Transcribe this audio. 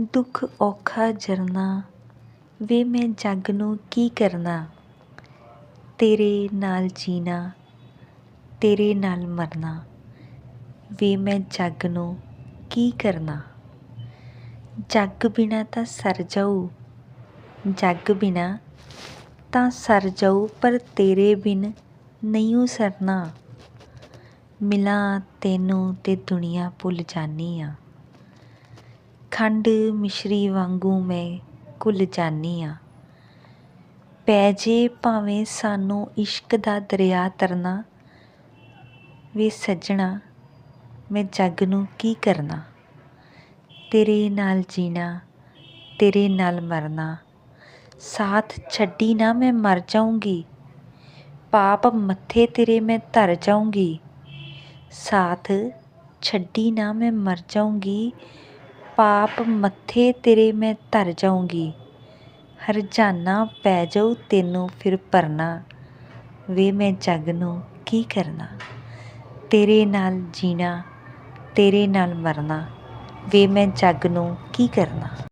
ਦੁੱਖ ਔਖਾ ਜਰਨਾ, ਵੇ ਮੈਂ ਜੱਗ ਨੂੰ ਕੀ ਕਰਨਾ? ਤੇਰੇ ਨਾਲ ਜੀਣਾ, ਤੇਰੇ ਨਾਲ ਮਰਨਾ, ਵੇ ਮੈਂ ਜੱਗ ਨੂੰ ਕੀ ਕਰਨਾ? ਜੱਗ ਬਿਨਾ ਤਾਂ ਸਰ ਜਾਊ, ਜੱਗ ਬਿਨਾ ਤਾਂ ਸਰ ਜਾਊ, ਪਰ ਤੇਰੇ ਬਿਨ ਨਹੀਂ ਸਰਨਾ। ਮਿਲਾਂ ਤੈਨੂੰ ਤੇ ਦੁਨੀਆ ਭੁੱਲ ਜਾਨੀ ਆ। ਖੰਡ ਮਿਸ਼ਰੀ ਵਾਂਗੂ ਮੈਂ ਘੁਲ ਜਾਨੀ ਆ ਪੈ ਜੇ ਭਾਵੇਂ ਸਾਨੂੰ ਇਸ਼ਕ ਦਾ ਦਰਿਆ ਤਰਨਾ, ਵੇ ਸੱਜਣਾ, ਮੈਂ ਜੱਗ ਨੂੰ ਕੀ ਕਰਨਾ? ਤੇਰੇ ਨਾਲ ਜੀਣਾ, ਤੇਰੇ ਨਾਲ ਮਰਨਾ। ਸਾਥ ਛੱਡੀ ਨਾ ਮੈਂ ਮਰ ਜਾਊਂਗੀ। ਪਾਪ ਮੱਥੇ ਤੇਰੇ ਮੈਂ ਧਰ ਜਾਊਂਗੀ। ਸਾਥ ਛੱਡੀ ਨਾ ਮੈਂ ਮਰ ਜਾਊਂਗੀ। ਪਾਪ ਮੱਥੇ ਤੇਰੇ ਮੈਂ ਧਰ ਜਾਊਂਗੀ। ਹਰਜਾਨਾ ਪੈ ਜਾਊ ਤੈਨੂੰ ਫਿਰ ਭਰਨਾ। ਵੇ ਮੈਂ ਜੱਗ ਨੂੰ ਕੀ ਕਰਨਾ? ਤੇਰੇ ਨਾਲ ਜੀਣਾ, ਤੇਰੇ ਨਾਲ ਮਰਨਾ। ਵੇ ਮੈਂ ਜੱਗ ਨੂੰ ਕੀ ਕਰਨਾ?